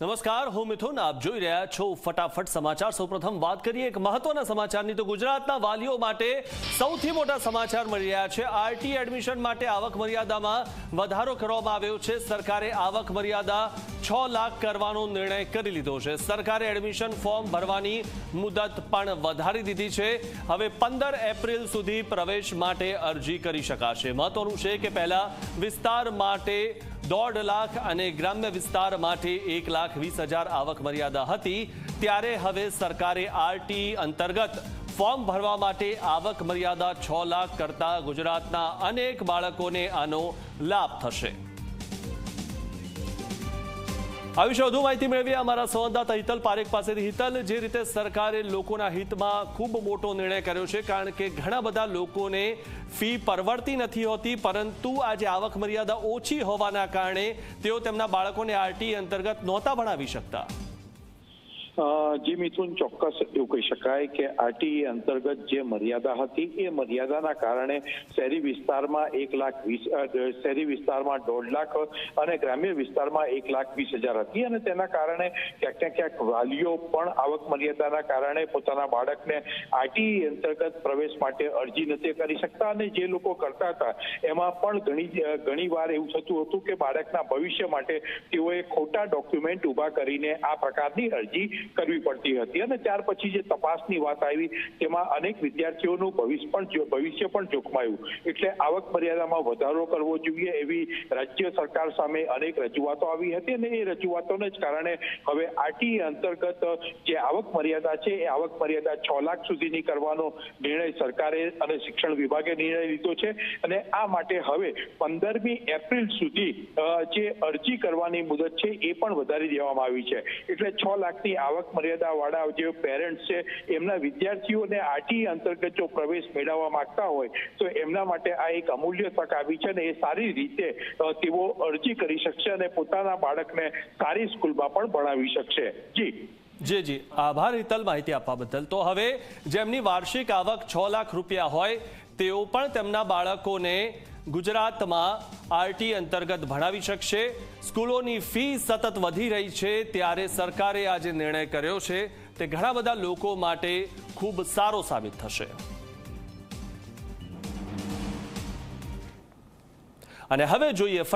નમસ્કાર, હું મિથુન, આપ જોઈ રહ્યા છો ફટાફટ સમાચાર. સૌપ્રથમ વાત કરીએ, એક મહત્વના સમાચારની. તો ગુજરાતના વાલીઓ માટે સૌથી મોટા સમાચાર મળી રહ્યા છે. આરટી એડમિશન માટે આવક મર્યાદામાં વધારો કરવામાં આવ્યો છે. સરકારે આવક મર્યાદા છ લાખ કરવાનો નિર્ણય કરી લીધો છે. સરકારે એડમિશન ફોર્મ ભરવાની મુદત પણ વધારી દીધી છે. હવે પંદર એપ્રિલ સુધી પ્રવેશ માટે અરજી કરી શકાશે. મહત્વનું છે કે પહેલા વિસ્તાર માટે દોઢ લાખ અને ગ્રામ્ય વિસ્તાર માટે એક લાખ વીસ હજાર આવક મર્યાદા હતી. ત્યારે હવે સરકારે આરટી અંતર્ગત ફોર્મ ભરવા માટે આવક મર્યાદા છ લાખ કરતા ગુજરાતના અનેક બાળકોને આનો લાભ થશે. આ વિશે વધુ માહિતી મેળવીએ અમારા સંવાદદાતા હિતલ પારેખ પાસેથી. હિતલ, જે રીતે સરકારે લોકોના હિતમાં ખૂબ મોટો નિર્ણય કર્યો છે, કારણ કે ઘણા બધા લોકોને ફી પરવડતી નથી હોતી, પરંતુ આજે આવક મર્યાદા ઓછી હોવાના કારણે તેઓ તેમના બાળકોને આરટી અંતર્ગત નહોતા ભણાવી શકતા. જી મિથુન ચોક્કસ એવું કહી શકાય કે આરટીઈ અંતર્ગત જે મર્યાદા હતી, એ મર્યાદાના કારણે શહેરી વિસ્તારમાં એક લાખ વીસ શહેરી વિસ્તારમાં દોઢ લાખ અને ગ્રામ્ય વિસ્તારમાં એક લાખ વીસ હજાર હતી અને તેના કારણે ક્યાંક ને ક્યાંક વાલીઓ પણ આવક મર્યાદાના કારણે પોતાના બાળકને આરટીઈ અંતર્ગત પ્રવેશ માટે અરજી નથી કરી શકતા અને જે લોકો કરતા હતા, એમાં પણ ઘણી ઘણી વાર એવું થતું હતું કે બાળકના ભવિષ્ય માટે તેઓએ ખોટા ડોક્યુમેન્ટ ઊભા કરીને આ પ્રકારની અરજી કરવી પડતી હતી. અને ત્યાર પછી જે તપાસની વાત આવી, તેમાં અનેક વિદ્યાર્થીઓનું ભવિષ્ય પણ ભવિષ્ય પણ જોખમાયું. એટલે આવક મર્યાદામાં વધારો કરવો જોઈએ એવી રાજ્ય સરકાર સામે અનેક રજૂઆતો આવી હતી અને એ રજૂઆતોને જ કારણે હવે આરટીઈ અંતર્ગત જે આવક મર્યાદા છે, એ આવક મર્યાદા છ લાખ સુધીની કરવાનો નિર્ણય સરકારે અને શિક્ષણ વિભાગે નિર્ણય લીધો છે. અને આ માટે હવે પંદરમી એપ્રિલ સુધી જે અરજી કરવાની મુદત છે, એ પણ વધારી દેવામાં આવી છે. એટલે છ લાખની આવક મર્યાદા વાળા જે પેરેન્ટ્સ છે, એમના વિદ્યાર્થીઓને આરટીઈ અંતર્ગત જો પ્રવેશ મેળવવા માંગતા હોય, તો એમના માટે આ એક અમૂલ્ય તક આવી છે ને એ સારી રીતે તેઓ અરજી કરી શકશે અને પોતાના બાળકને સારી સ્કૂલમાં પણ ભણાવી શકશે. જી. જી જી. આભાર હિતલ માહિતી આપવા બદલ. તો હવે જેમની વાર્ષિક આવક છ લાખ રૂપિયા હોય, તેઓ પણ તેમના બાળકોને ગુજરાતમાં આરટી અંતર્ગત ભણાવી શકશે. સ્કૂલોની ફી સતત વધી રહી છે ત્યારે સરકારે આ જે નિર્ણય કર્યો છે તે ઘણા બધા લોકો માટે ખૂબ સારો સાબિત થશે. અને હવે જોઈએ